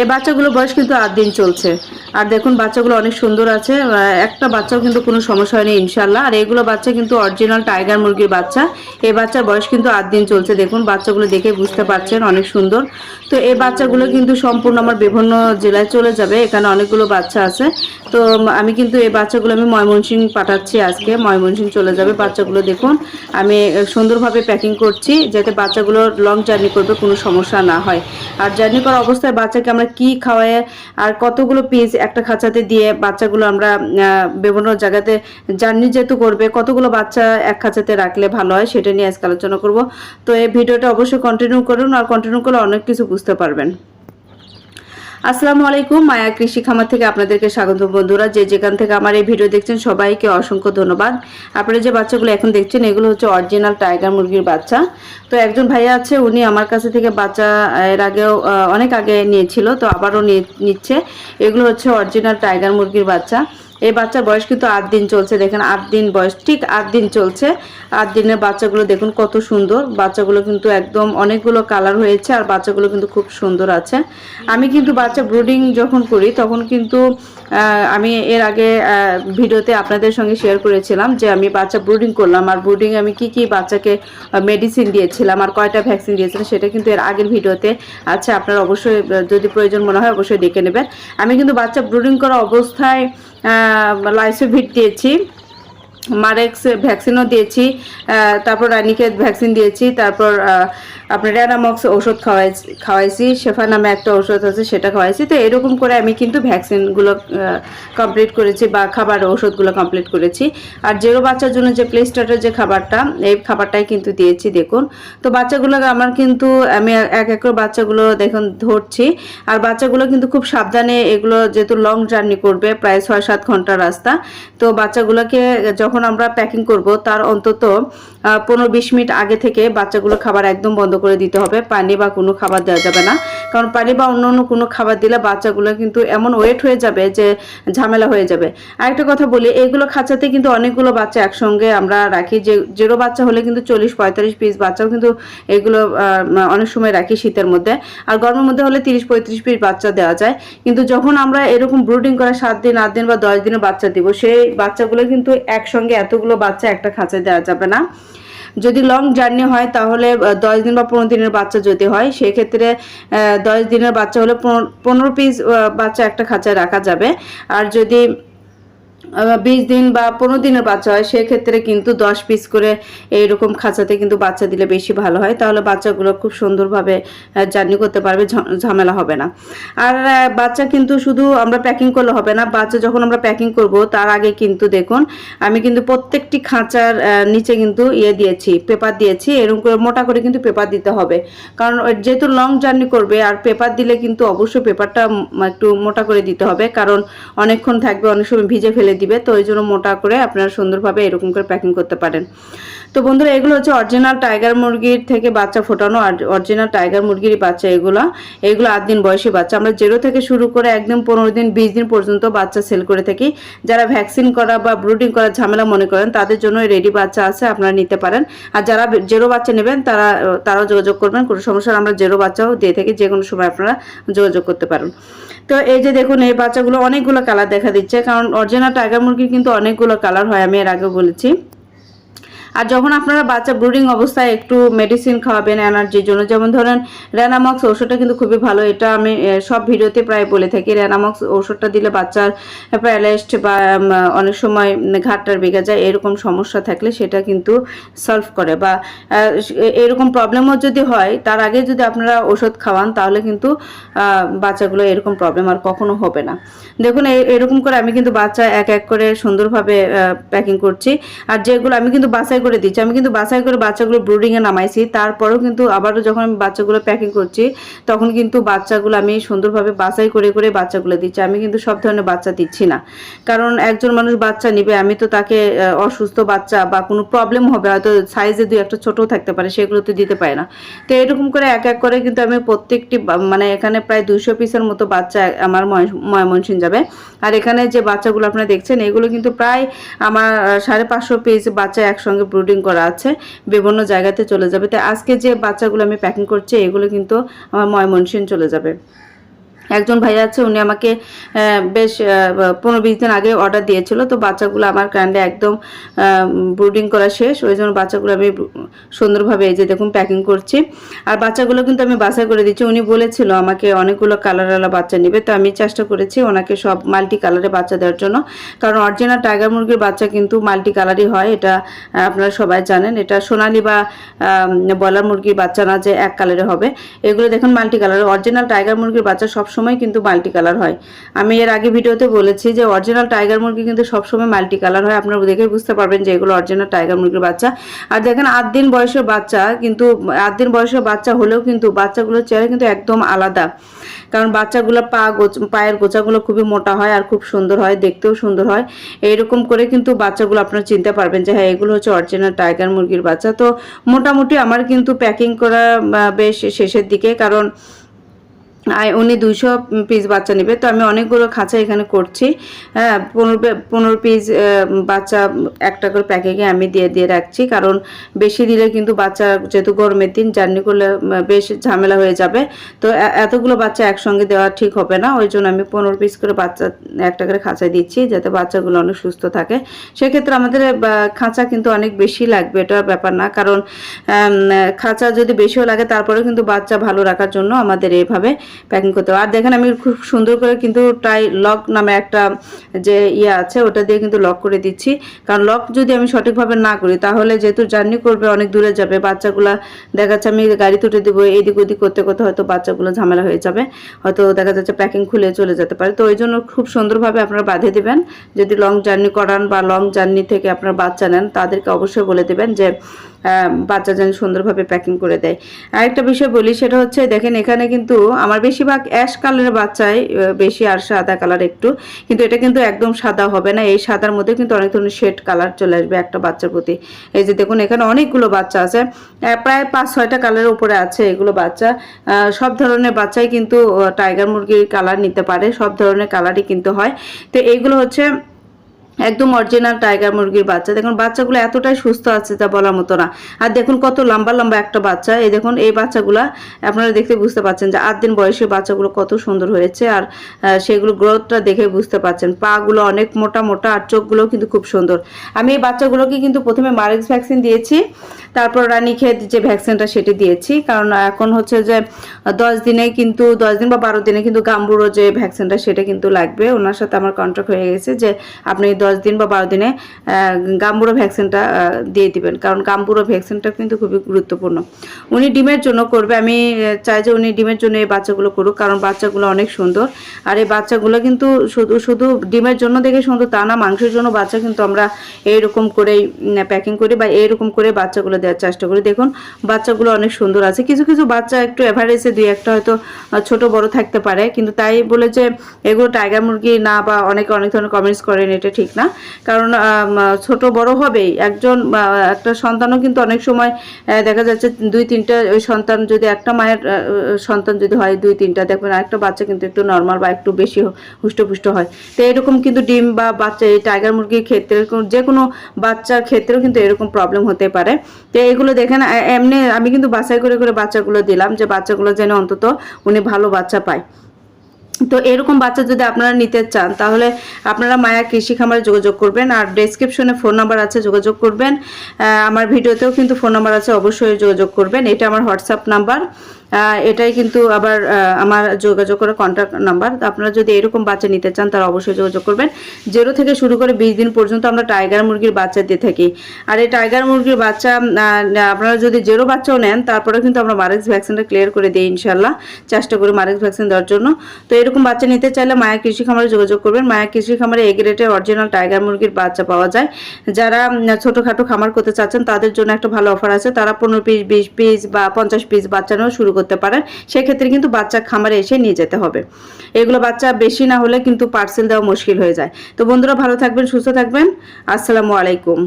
এই বাচ্চাগুলো বয়স কিন্তু আট দিন চলছে। আর দেখুন, বাচ্চাগুলো অনেক সুন্দর আছে। একটা বাচ্চাও কিন্তু কোনো সমস্যা হয়নি ইনশাল্লাহ আর এগুলো বাচ্চা কিন্তু অরিজিনাল টাইগার মুরগির বাচ্চা। এই বাচ্চার বয়স কিন্তু আট দিন চলছে, দেখুন। বাচ্চাগুলো দেখে বুঝতে পারছেন, অনেক সুন্দর। তো এই বাচ্চাগুলো কিন্তু সম্পূর্ণ আমার বিভিন্ন জেলায় চলে যাবে, এখানে অনেকগুলো বাচ্চা আছে। তো আমি কিন্তু এই বাচ্চাগুলো আমি ময়মনসিং পাঠাচ্ছি আজকে ময়মনসিং চলে যাবে বাচ্চাগুলো, দেখুন। আমি সুন্দরভাবে প্যাকিং করছি, যাতে বাচ্চাগুলো লং জার্নি করবে, কোনো সমস্যা না হয়। আর জার্নি করা অবস্থায় বাচ্চাকে আমরা কি খাওয়াই আর কতগুলো পিস একটা খাঁচাতে দিয়ে বাচ্চাগুলো আমরা বিভিন্ন জায়গাতে জার্নি যেহেতু করবে, কতগুলো বাচ্চা এক খাঁচাতে রাখলে ভালো হয় সেটা নিয়ে আজকে আলোচনা করব। তো এই ভিডিওটা অবশ্যই কন্টিনিউ করুন আর কন্টিনিউ করলে অনেক কিছু বুঝতে পারবেন। আসসালামু আলাইকুম। মায়া কৃষি খামার থেকে আপনাদেরকে স্বাগত বন্ধুরা। যে যেখান থেকে আমার এই ভিডিও দেখছেন, সবাইকে অসংখ্য ধন্যবাদ। আপনারা যে বাচ্চাগুলো এখন দেখছেন, এগুলো হচ্ছে অরিজিনাল টাইগার মুরগির বাচ্চা। তো একজন ভাইয়া আছে, উনি আমার কাছে থেকে বাচ্চা, এর আগেও অনেক আগে নিয়েছিল, তো আবারও নিচ্ছে। এগুলো হচ্ছে অরিজিনাল টাইগার মুরগির বাচ্চা। এই বাচ্চার বয়স কিন্তু আট দিন চলছে, দেখেন আট দিন বয়স, ঠিক আট দিন চলছে। আট দিনের বাচ্চাগুলো দেখুন কত সুন্দর, বাচ্চাগুলো কিন্তু একদম অনেকগুলো কালার হয়েছে আর বাচ্চাগুলো কিন্তু খুব সুন্দর আছে। আমি কিন্তু বাচ্চা ব্রুডিং যখন করি, তখন কিন্তু আমি এর আগে ভিডিওতে আপনাদের সঙ্গে শেয়ার করেছিলাম যে আমি বাচ্চা ব্রুডিং করলাম আর ব্রুডিং আমি কি কি বাচ্চাকে মেডিসিন দিয়েছিলাম আর কয়টা ভ্যাকসিন দিয়েছিলাম সেটা কিন্তু এর আগের ভিডিওতে আছে, আপনারা অবশ্যই যদি প্রয়োজন মনে হয় অবশ্যই দেখে নেবেন। আমি কিন্তু বাচ্চা ব্রুডিং করা অবস্থায় লাইসোভিট দিয়েছি মারেক্স ভ্যাকসিনও দিয়েছি তারপর রানিকেট ভ্যাকসিন দিয়েছি, তারপর আপনার র্যানামক্স ওষুধ খাওয়াইছি খাওয়াইছি শেফা নামে একটা ওষুধ আছে সেটা খাওয়াইছি। তো এরকম করে আমি কিন্তু ভ্যাকসিনগুলো কমপ্লিট করেছি বা খাবার ওষুধগুলো কমপ্লিট করেছি। আর জেরো বাচ্চার জন্য যে প্লে যে খাবারটা, এই খাবারটাই কিন্তু দিয়েছি, দেখুন। তো বাচ্চাগুলো আমার কিন্তু, আমি এক এক করে বাচ্চাগুলো দেখুন ধরছি। আর বাচ্চাগুলো কিন্তু খুব সাবধানে এগুলো যেহেতু লং জার্নি করবে, প্রায় ছয় সাত ঘণ্টা রাস্তা। তো বাচ্চাগুলোকে যখন আমরা প্যাকিং করব, তার অন্তত পনেরো বিশ মিনিট আগে থেকে বাচ্চাগুলো খাবার একদম বন্ধ করে দিতে হবে। পানি বা কোনো খাবার দেওয়া যাবে না। কারণ পানি বা অন্য অন্য কোনো খাবার দিলে বাচ্চাগুলো কিন্তু এমন ওয়েট হয়ে যাবে যে ঝামেলা হয়ে যাবে। আরেকটা কথা বলি এইগুলো খাঁচাতে কিন্তু অনেকগুলো বাচ্চা একসঙ্গে আমরা রাখি। যে, জেরো বাচ্চা হলে কিন্তু চল্লিশ, পঁয়তাল্লিশ পিস বাচ্চাও কিন্তু এগুলো অনেক সময় রাখি শীতের মধ্যে। আর গরমের মধ্যে হলে তিরিশ, পঁয়ত্রিশ পিস বাচ্চা দেওয়া যায়। কিন্তু যখন আমরা এরকম ব্রুডিং করে সাত দিন, আট দিন বা দশ দিনের বাচ্চা দিব, সেই বাচ্চাগুলো কিন্তু একসঙ্গে এতগুলো বাচ্চা একটা খাঁচায় দেওয়া যাবে না। যদি লং জার্নি হয়, তাহলে দশ দিন বা পনেরো দিনের বাচ্চা যদি হয়, সেক্ষেত্রে দশ দিনের বাচ্চা হলে পনেরো- পিস বাচ্চা একটা খাঁচায় রাখা যাবে। আর যদি বিশ দিন বা পনেরো দিনের বাচ্চা হয়, সেক্ষেত্রে কিন্তু দশ পিস করে এইরকম খাঁচাতে কিন্তু বাচ্চা দিলে বেশি ভালো হয়। তাহলে বাচ্চাগুলো খুব সুন্দরভাবে জার্নি করতে পারবে ঝামেলা হবে না। আর বাচ্চা কিন্তু শুধু আমরা প্যাকিং করলে হবে না, বাচ্চা যখন আমরা প্যাকিং করব, তার আগে কিন্তু দেখুন, আমি কিন্তু প্রত্যেকটি খাঁচার নিচে কিন্তু ইয়ে দিয়েছি পেপার দিয়েছি, এরকম করে মোটা করে কিন্তু পেপার দিতে হবে। কারণ যেহেতু লং জার্নি করবে, আর পেপার দিলে কিন্তু অবশ্যই পেপারটা একটু মোটা করে দিতে হবে। কারণ অনেকক্ষণ থাকবে, অনেক সময় ভিজে ফেলে দিবে তো ওই জন্য মোটা করে আপনারা সুন্দরভাবে এরকম করে প্যাকিং করতে পারেন। তো বন্ধুরা, এগুলো হচ্ছে অরিজিনাল টাইগার মুরগির থেকে বাচ্চা ফোটানো অরিজিনাল টাইগার মুরগির বাচ্চা এগুলো। এগুলো আট দিন বয়সী বাচ্চা। আমরা জিরো থেকে শুরু করে একদম পনেরো দিন, বিশ দিন পর্যন্ত বাচ্চা সেল করে থাকি। যারা ভ্যাকসিন করা বা ব্রুডিং করার ঝামেলা মনে করেন, তাদের জন্য রেডি বাচ্চা আছে, আপনারা নিতে পারেন। আর যারা জেরো বাচ্চা নেবেন, তারা, তারাও যোগাযোগ করবেন। কোনো সমস্যা আমরা জেরো বাচ্চাও দিয়ে থাকি। যে কোনো সময় আপনারা যোগাযোগ করতে পারেন। তো এই যে দেখুন, এই বাচ্চাগুলো অনেকগুলো কালার দেখা দিচ্ছে। কারণ অরিজিনাল টাইগার মুরগির কিন্তু অনেকগুলো কালার হয়, আমি এর আগে বলেছি। আর যখন আপনারা বাচ্চা ব্রুডিং অবস্থায় একটু মেডিসিন খাওয়াবেন এনার্জির জন্য, যেমন ধরেন র্যানামক্স ওষুধটা কিন্তু খুবই ভালো, এটা আমি সব ভিডিওতে প্রায় বলে থাকি। র্যানামক্স ওষুধটা দিলে বাচ্চার প্যারালাইজড বা অনেক সময় ঘাটটার বেগে যায়, এরকম সমস্যা থাকলে সেটা কিন্তু সলভ করে বা এরকম প্রবলেমও যদি হয়, তার আগে যদি আপনারা ওষুধ খাওয়ান, তাহলে কিন্তু বাচ্চাগুলো এরকম প্রবলেম আর কখনো হবে না। দেখুন এরকম করে আমি কিন্তু বাচ্চা এক এক করে সুন্দরভাবে প্যাকিং করছি। আর যেগুলো আমি কিন্তু বাছাই করে দিচ্ছি। আমি কিন্তু বাছাই করে বাচ্চাগুলো ব্রুডিংয়ে নামাইছি। তারপরেও কিন্তু আবারও যখন আমি বাচ্চাগুলো প্যাকিং করছি, তখন কিন্তু বাচ্চাগুলো আমি সুন্দরভাবে বাছাই করে করে বাচ্চাগুলো দিচ্ছি। আমি কিন্তু সব ধরনের বাচ্চা দিচ্ছি না। কারণ একজন মানুষ বাচ্চা নিবে, আমি তো তাকে অসুস্থ বাচ্চা বা কোনো প্রবলেম হবে, হয়তো সাইজে দুই একটা ছোটও থাকতে পারে, সেগুলো তো দিতে পারে না। তো এরকম করে এক এক করে কিন্তু আমি প্রত্যেকটি মানে এখানে প্রায় দুইশো পিসের মতো বাচ্চা আমার ময়- ময়মনসিং যাবে। আর এখানে যে বাচ্চাগুলো আপনারা দেখছেন, এগুলো কিন্তু প্রায় আমার সাড়ে পাঁচশো পিস বাচ্চা একসঙ্গে ব্রুডিং করা আছে বিভিন্ন জায়গাতে চলে যাবে। তো আজকে যে বাচ্চাগুলো আমি প্যাকিং করছি, এগুলো কিন্তু আমার ময়মনসিং চলে যাবে। একজন ভাই আছে, উনি আমাকে বেশ পনেরো বিশ দিন আগে অর্ডার দিয়েছিল। তো বাচ্চাগুলো আমার ক্যান্ডে একদম ব্রুডিং করা শেষ। ওই জন্য বাচ্চাগুলো আমি সুন্দরভাবে এই যে দেখুন প্যাকিং করছি। আর বাচ্চাগুলো কিন্তু আমি বাছাই করে দিচ্ছি। উনি বলেছিল আমাকে অনেকগুলো কালারওয়ালা বাচ্চা নেবে। তো আমি চেষ্টা করেছি ওনাকে সব মাল্টি কালারে বাচ্চা দেওয়ার জন্য। কারণ অরিজিনাল টাইগার মুরগির বাচ্চা কিন্তু মাল্টি কালারই হয়। এটা আপনারা সবাই জানেন। এটা সোনালি বা বলার মুরগির বাচ্চা না যে এক কালারে হবে। এগুলো দেখুন মাল্টি কালার অরিজিনাল টাইগার মুরগির বাচ্চা সবসময় কিন্তু মাল্টি কালার হয়। আমি এর আগে ভিডিওতে বলেছি যে অরিজিনাল টাইগার মুরগি কিন্তু সবসময় মাল্টি কালার হয়। আপনারা দেখে বুঝতে পারবেন যে এগুলো অরিজিনাল টাইগার মুরগির বাচ্চা। আর দেখেন আট দিন বয়সের বাচ্চা, কিন্তু আট দিন বয়সের বাচ্চা হলেও কিন্তু বাচ্চাগুলোর চেহারা কিন্তু একদম আলাদা। কারণ বাচ্চাগুলোর পা গোছ, পায়ের গোচাগুলো খুবই মোটা হয় আর খুব সুন্দর হয়, দেখতেও সুন্দর হয়। এইরকম করে কিন্তু বাচ্চাগুলো আপনারা চিনতে পারবেন যে হ্যাঁ এগুলো হচ্ছে অরিজিনাল টাইগার মুরগির বাচ্চা। তো মোটামুটি আমার কিন্তু প্যাকিং করা বেশ শেষের দিকে। কারণ আয়, উনি দুইশো পিস বাচ্চা নেবে। তো আমি অনেকগুলো খাঁচা এখানে করছি। হ্যাঁ পনেরো পনেরো পিস বাচ্চা একটা করে প্যাকেটে আমি দিয়ে দিয়ে রাখছি। কারণ বেশি দিলে কিন্তু বাচ্চা যেহেতু গরমের দিন জার্নি করলে বেশ ঝামেলা হয়ে যাবে। তো এতগুলো বাচ্চা একসঙ্গে দেওয়া ঠিক হবে না। ওই জন্য আমি পনেরো পিস করে বাচ্চা, একটা করে খাঁচায় দিচ্ছি যাতে বাচ্চাগুলো অনেক সুস্থ থাকে। সেক্ষেত্রে আমাদের খাঁচা কিন্তু অনেক বেশি লাগবে। এটা ব্যাপার না। কারণ খাঁচা যদি বেশিও লাগে, তারপরেও কিন্তু বাচ্চা ভালো রাখার জন্য আমাদের এইভাবে প্যাকিং করতে আর দেখেন আমি খুব সুন্দর করে কিন্তু টাই লক নামে একটা যে ইয়ে আছে, ওটা দিয়ে কিন্তু লক করে দিচ্ছি। কারণ লক যদি আমি সঠিকভাবে না করি, তাহলে যেহেতু জার্নি করবে, অনেক দূরে যাবে, বাচ্চাগুলা দেখা যাচ্ছে আমি গাড়ি তুলে দেবো, এদিক ওদিক করতে করতে হয়তো বাচ্চাগুলো ঝামেলা হয়ে যাবে, হয়তো দেখা যাচ্ছে প্যাকিং খুলে চলে যেতে পারে। তো ওই জন্য খুব সুন্দরভাবে আপনারা বাঁধে দেবেন। যদি লং জার্নি করান বা লং জার্নি থেকে আপনারা বাচ্চা নেন, তাদেরকে অবশ্যই বলে দেবেন যে বাচ্চা যেন সুন্দরভাবে প্যাকিং করে দেয়। আরেকটা বিষয় বলি, সেটা হচ্ছে, দেখেন, এখানে কিন্তু আমার বেশিরভাগ অ্যাশ কালারের বাচ্চাই বেশি আর সাদা কালার একটু, কিন্তু এটা কিন্তু একদম সাদা হবে না। এই সাদার মধ্যে কিন্তু অনেক ধরনের শেড কালার চলে আসবে একটা বাচ্চার প্রতি। এই যে দেখুন, এখানে অনেকগুলো বাচ্চা আছে। প্রায় পাঁচ, ছয়টা কালারের উপরে আছে এগুলো বাচ্চা। সব ধরনের বাচ্চাই কিন্তু টাইগার মুরগির কালার নিতে পারে, সব ধরনের কালারই কিন্তু হয়। তো এইগুলো হচ্ছে একদম অরিজিনাল টাইগার মুরগির বাচ্চা। দেখুন, বাচ্চাগুলো এতটাই সুস্থ আছে তা বলার মতো না। আর দেখুন কত লম্বা লম্বা একটা বাচ্চা। এই দেখুন, এই বাচ্চাগুলা আপনারা দেখতে বুঝতে পাচ্ছেন যে আট দিন বয়সে বাচ্চাগুলো কত সুন্দর হয়েছে। আর সেগুলো গ্রোথটা দেখে বুঝতে পাচ্ছেন। পাগুলো অনেক মোটা মোটা আর চোখগুলো কিন্তু খুব সুন্দর। আমি এই বাচ্চাগুলোকে কিন্তু প্রথমে মারেক্স ভ্যাকসিন দিয়েছি। তারপর রানীক্ষেত যে ভ্যাকসিনটা সেটি দিয়েছি। কারণ এখন হচ্ছে যে দশ দিনে কিন্তু, দশ দিন বা বারো দিনে কিন্তু গাম্বুরো যে ভ্যাকসিনটা সেটা কিন্তু লাগবে। ওনার সাথে আমার কন্ট্রাক্ট হয়ে গেছে যে আপনি দশ দিন বা বারো দিনে গাম্বুরো ভ্যাকসিনটা দিয়ে দিবেন। কারণ গাম্বুরো ভ্যাকসিনটা কিন্তু খুবই গুরুত্বপূর্ণ। উনি ডিমের জন্য করবে, আমি চাই যে উনি ডিমের জন্য এই বাচ্চাগুলো করুক, কারণ বাচ্চাগুলো অনেক সুন্দর। আর এই বাচ্চাগুলো কিন্তু শুধু শুধু ডিমের জন্য দেখে সুন্দর, তা না, মাংসের জন্য বাচ্চা কিন্তু আমরা এইরকম করেই প্যাকিং করি বা এইরকম করে বাচ্চাগুলো দেওয়ার চেষ্টা করি। দেখুন, বাচ্চাগুলো অনেক সুন্দর আছে। কিছু কিছু বাচ্চা একটু এভারেজে দুই একটা হয়তো ছোট, বড় থাকতে পারে। কিন্তু তাই বলে যে, এগুলো টাইগার মুরগি না বা অনেকে অনেক ধরনের কমেন্টস করেন, এটা ঠিক না? কারণ ছোট বড় হবেই। একজন একটা সন্তানও কিন্তু অনেক সময় দেখা যাচ্ছে দুই, তিনটা, ওই সন্তান যদি একটা মায়ের সন্তান যদি হয়, দুই, তিনটা, দেখবেন আরেকটা বাচ্চা কিন্তু একটু নর্মাল বা একটু বেশি হুষ্টপুষ্ট হয়। তো এরকম কিন্তু ডিম বা বাচ্চা, এই টাইগার মুরগির ক্ষেত্রে যে কোনো বাচ্চার ক্ষেত্রেও কিন্তু এরকম প্রবলেম হতে পারে। তো এগুলো দেখেন এমনি আমি কিন্তু বাছাই করে করে বাচ্চাগুলো দিলাম যে বাচ্চাগুলো যেন অন্তত উনি ভালো বাচ্চা পায়। তো এরকম বাচ্চা যদি আপনারা নিতে চান, তাহলে আপনারা মায়া কৃষি খামারে যোগাযোগ করবেন আর ডেসক্রিপশনে ফোন নাম্বার আছে, যোগাযোগ করবেন। আমার ভিডিওতেও কিন্তু ফোন নাম্বার আছে, অবশ্যই যোগাযোগ করবেন। এটা আমার হোয়াটসঅ্যাপ নাম্বার এটাই কিন্তু আবার আমার যোগাযোগ করার কন্ট্যাক্ট নাম্বার আপনারা যদি এরকম বাচ্চা নিতে চান, তারা অবশ্যই যোগাযোগ করবেন। জেরো থেকে শুরু করে বিশ দিন পর্যন্ত আমরা টাইগার মুরগির বাচ্চা দিয়ে থাকি। আর এই টাইগার মুরগির বাচ্চা আপনারা যদি জেরো বাচ্চাও নেন তারপরে কিন্তু আমরা মারেক্স ভ্যাকসিনটা ক্লিয়ার করে দিই ইনশাল্লাহ চেষ্টা করি মারেক্স ভ্যাকসিন দেওয়ার জন্য। তো এরকম বাচ্চা নিতে চাইলে মায়া কৃষি খামারে যোগাযোগ করবেন। মায়া কৃষি খামারে এগ্রেটের অরিজিনাল টাইগার মুরগির বাচ্চা পাওয়া যায়। যারা ছোটখাটো খামার করতে চাচ্ছেন, তাদের জন্য একটা ভালো অফার আছে। তারা পনেরো পিস বিশ পিস বা পঞ্চাশ পিস বাচ্চা নিয়েও শুরু করতে পারেন। সেক্ষেত্রে কিন্তু বাচ্চা খামারে এসে নিয়ে যেতে হবে। এগুলো বাচ্চা বেশি না হলে কিন্তু পার্সেল দেওয়া মুশকিল হয়ে যায়। তো বন্ধুরা ভালো থাকবেন, সুস্থ থাকবেন। আসসালামু আলাইকুম।